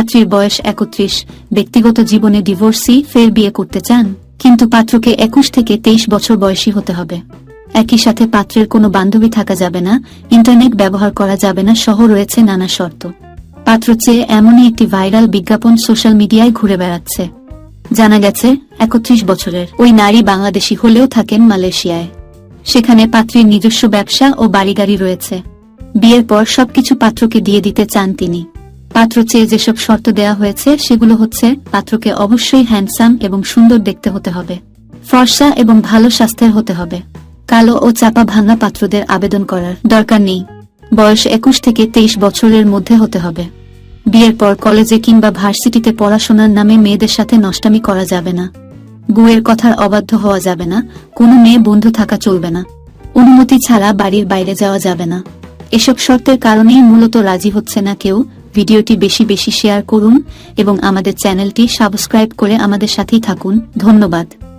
পাত্রীর বয়স একত্রিশ। ব্যক্তিগত জীবনে ডিভোর্সি, ফের বিয়ে করতে চান, কিন্তু পাত্রকে একুশ থেকে তেইশ বছর বয়সী হতে হবে। একই সাথে পাত্রের কোনো বান্ধবী থাকা যাবে না, ইন্টারনেট ব্যবহার করা যাবে না, সহ রয়েছে নানা শর্ত। পাত্র চেয়ে এমনই একটি ভাইরাল বিজ্ঞাপন সোশ্যাল মিডিয়ায় ঘুরে বেড়াচ্ছে। জানা গেছে, একত্রিশ বছরের ওই নারী বাংলাদেশি হলেও থাকেন মালয়েশিয়ায়। সেখানে পাত্রীর নিজস্ব ব্যবসা ও বাড়িগাড়ি রয়েছে। বিয়ের পর সবকিছু পাত্রকে দিয়ে দিতে চান তিনি। পাত্র চেয়ে যেসব শর্ত দেওয়া হয়েছে, সেগুলো হচ্ছে, পাত্রকে অবশ্যই হ্যান্ডসাম এবং সুন্দর দেখতে হতে হবে। ফর্সা এবং ভালো স্বাস্থ্যের হতে হবে। কালো ও চাপা ভাঙা পাত্রদের আবেদন করার দরকার নেই। বয়স একুশ থেকে তেইশ বছরের মধ্যে হতে হবে। বিয়ের পর কলেজে কিংবা ভার্সিটিতে পড়াশোনার নামে মেয়েদের সাথে নষ্টামি করা যাবে না। বউয়ের কথার অবাধ্য হওয়া যাবে না। কোনো মেয়ে বন্ধু থাকা চলবে না। অনুমতি ছাড়া বাড়ির বাইরে যাওয়া যাবে না। এসব শর্তের কারণেই মূলত রাজি হচ্ছে না কেউ ভিডিওটি বেশি বেশি শেয়ার করুন এবং আমাদের চ্যানেলটি সাবস্ক্রাইব করে আমাদের সাথেই থাকুন। ধন্যবাদ।